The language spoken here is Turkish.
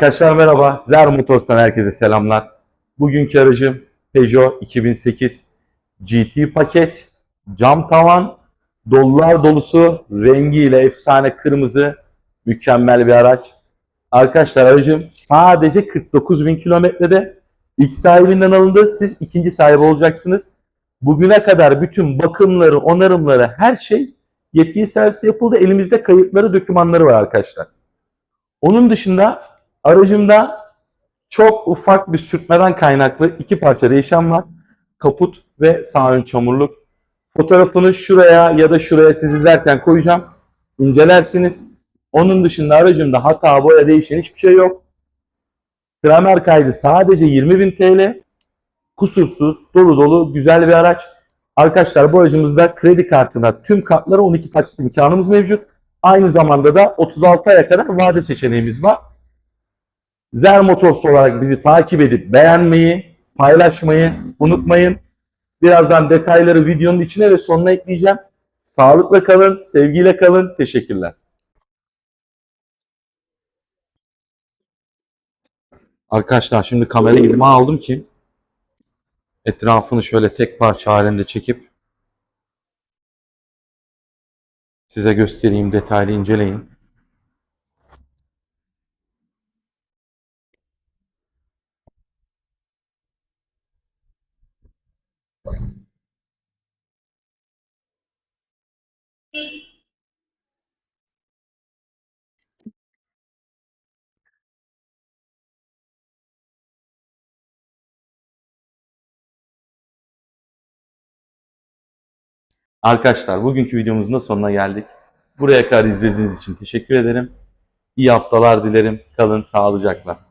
Arkadaşlar merhaba. Zer Motors'tan herkese selamlar. Bugünkü aracım Peugeot 2008 GT paket, cam tavan, dolular dolusu, rengiyle efsane kırmızı, mükemmel bir araç. Arkadaşlar aracım sadece 49 bin kilometrede ilk sahibinden alındı. Siz ikinci sahibi olacaksınız. Bugüne kadar bütün bakımları, onarımları, her şey yetkili serviste yapıldı. Elimizde kayıtları, dokümanları var arkadaşlar. Onun dışında aracımda çok ufak bir sürtmeden kaynaklı iki parça değişen var. Kaput ve sağ ön çamurluk. Fotoğrafını şuraya ya da şuraya siz izlerken koyacağım. İncelersiniz. Onun dışında aracımda hata, boya değişen hiçbir şey yok. Kramer kaydı sadece 20.000 TL. Kusursuz, dolu dolu, güzel bir araç. Arkadaşlar bu aracımızda kredi kartına tüm kartlara 12 taksit imkanımız mevcut. Aynı zamanda da 36 aya kadar vade seçeneğimiz var. Zer Motors olarak bizi takip edip beğenmeyi, paylaşmayı unutmayın. Birazdan detayları videonun içine ve sonuna ekleyeceğim. Sağlıkla kalın, sevgiyle kalın. Teşekkürler. Arkadaşlar şimdi kamerayı elime aldım ki etrafını şöyle tek parça halinde çekip size göstereyim, detaylı inceleyin. Arkadaşlar bugünkü videomuzun da sonuna geldik. Buraya kadar izlediğiniz için teşekkür ederim. İyi haftalar dilerim. Kalın sağlıcakla.